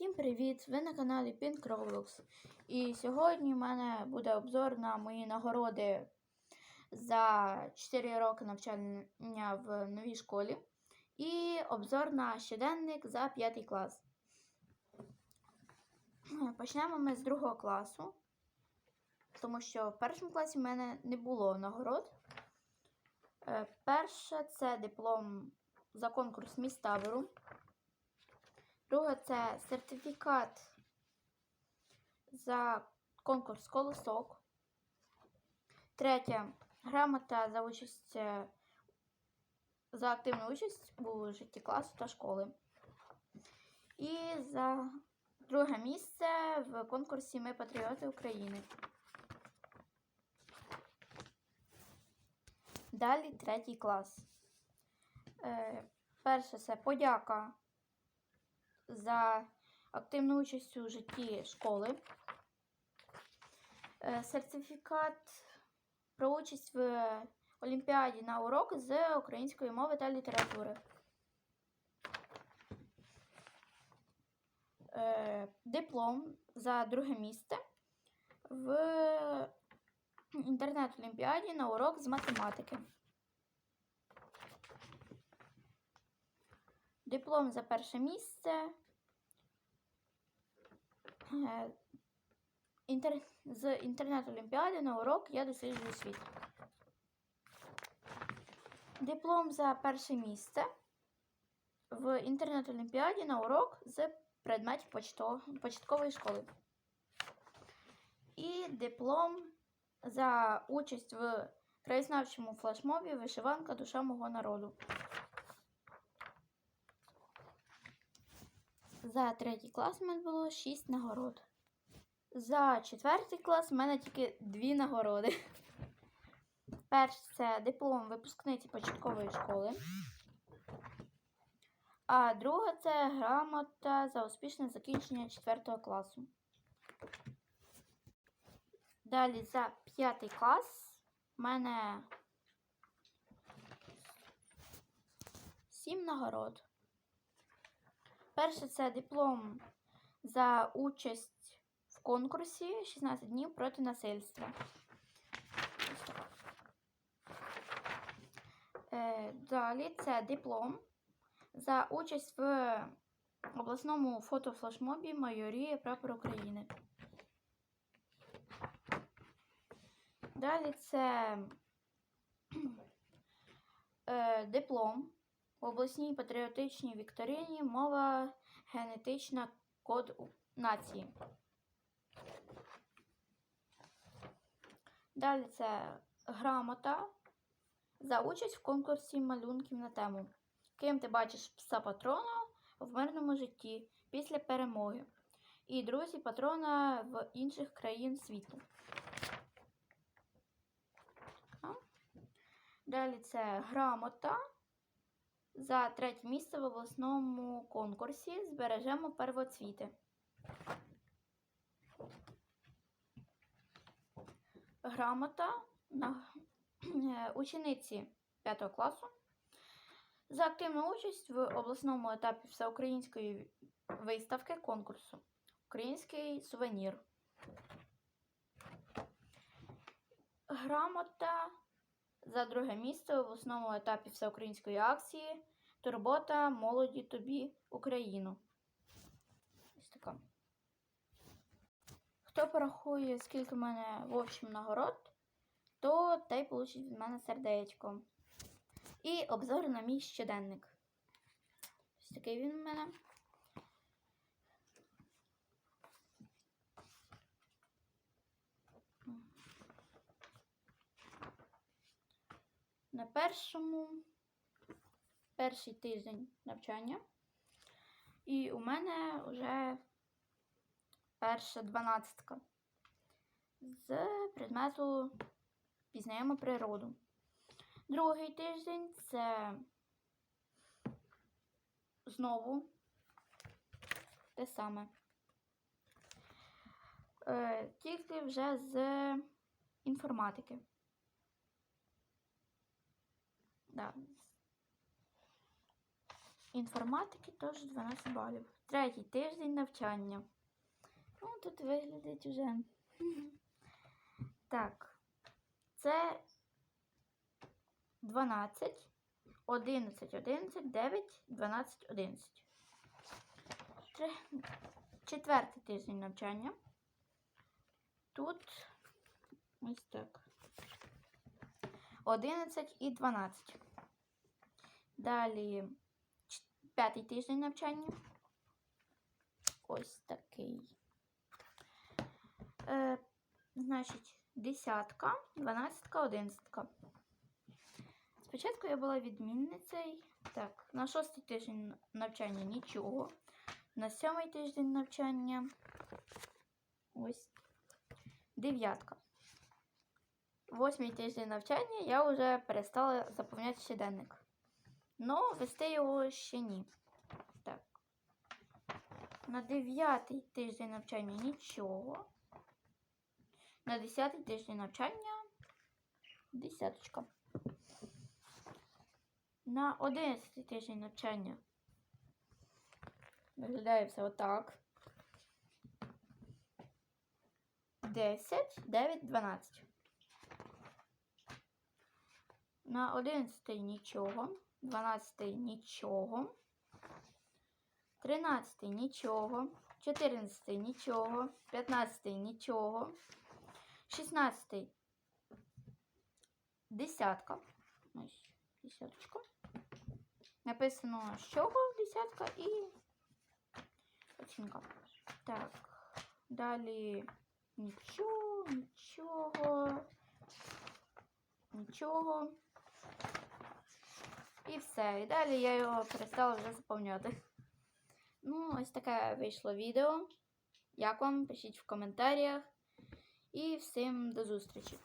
Всім привіт! Ви на каналі Pink Roblox. І сьогодні в мене буде обзор на мої нагороди за 4 роки навчання в новій школі. І обзор на щоденник за 5 клас. Почнемо ми з другого класу, тому що в першому класі в мене не було нагород. Е, Перше це диплом за конкурс міст табору. Друге це сертифікат за конкурс колосок. Третє грамота за участь е, за активну участь у житті класу та школи. І за друге місце в конкурсі Ми патріоти України. Далі третій клас. Е, перше це подяка за активну участь у житті школи. Е, Сертифікат про участь в Олімпіаді на урок з української мови та літератури. Е, Диплом за друге місце в інтернет-олімпіаді на урок з математики. Диплом за перше місце інтер... з інтернет-олімпіади на урок Я досліджую світ. Диплом за перше місце в інтернет-олімпіаді на урок з предметів почто- початкової школи. І диплом за участь в краєзнавчому флешмобі Вишиванка душа мого народу. За третій клас у мене було 6 нагород. За четвертий клас у мене тільки дві нагороди. Перший це диплом випускниці початкової школи. А друга це грамота за успішне закінчення 4 класу. Далі за п'ятий клас у мене 7 нагород. Перше це диплом за участь в конкурсі 16 днів проти насильства. Е, Далі це диплом за участь в обласному фотофлешмобі Майорія Прапор України. Далі це е, диплом в обласній патріотичній вікторині мова генетична код нації. Далі це грамота за участь в конкурсі малюнків на тему. Ким ти бачиш пса патрона в мирному житті після перемоги. І друзі патрона в інших країн світу. Далі це грамота за третє місце в обласному конкурсі збережемо первоцвіти. Грамота на е, учениці 5 класу за активну участь в обласному етапі всеукраїнської виставки конкурсу Український сувенір. Грамота за друге місце в обласному етапі всеукраїнської акції Турбота молоді тобі Україну. Ось така. Хто порахує, скільки в мене в общем нагород, то той получить від мене сердечко. І обзор на мій щоденник. Ось такий він у мене. На першому перший тиждень навчання. І у мене вже перша дванадцятка з предмету пізнаємо природу. Другий тиждень це знову те саме. Е, тільки вже з інформатики. Да. Інформатики теж 12 балів. Третій тиждень навчання. Ну, тут виглядить уже. Так. Це 12, 11, 11, 9, 12, 11. Четвертий тиждень навчання. Тут ось так. 11 і 12. Далі п'ятий тиждень навчання. Ось такий. Е, значить, десятка, дванадцятка, одинадцятка. Спочатку я була відмінницею. Так, на шостий тиждень навчання нічого. На сьомий тиждень навчання ось дев'ятка. Восьмий тиждень навчання я вже перестала заповняти щоденник. Ну, вести його ще ні. Так. На дев'ятий тиждень навчання нічого. На десятий тиждень навчання десяточка. На одинадцятий тиждень навчання виглядає все отак. 10, 9, 12. На 11 нічого. 12 нічого. 13 нічого. 14 нічого. 15 нічого. 16 десятка. Ось десяточка. Написано з чого десятка і оцінка. Так. Далі нічого, нічого, нічого. І все. І далі я його перестала вже заповняти. Ну, ось таке вийшло відео. Як вам? Пишіть в коментарях. І всім до зустрічі!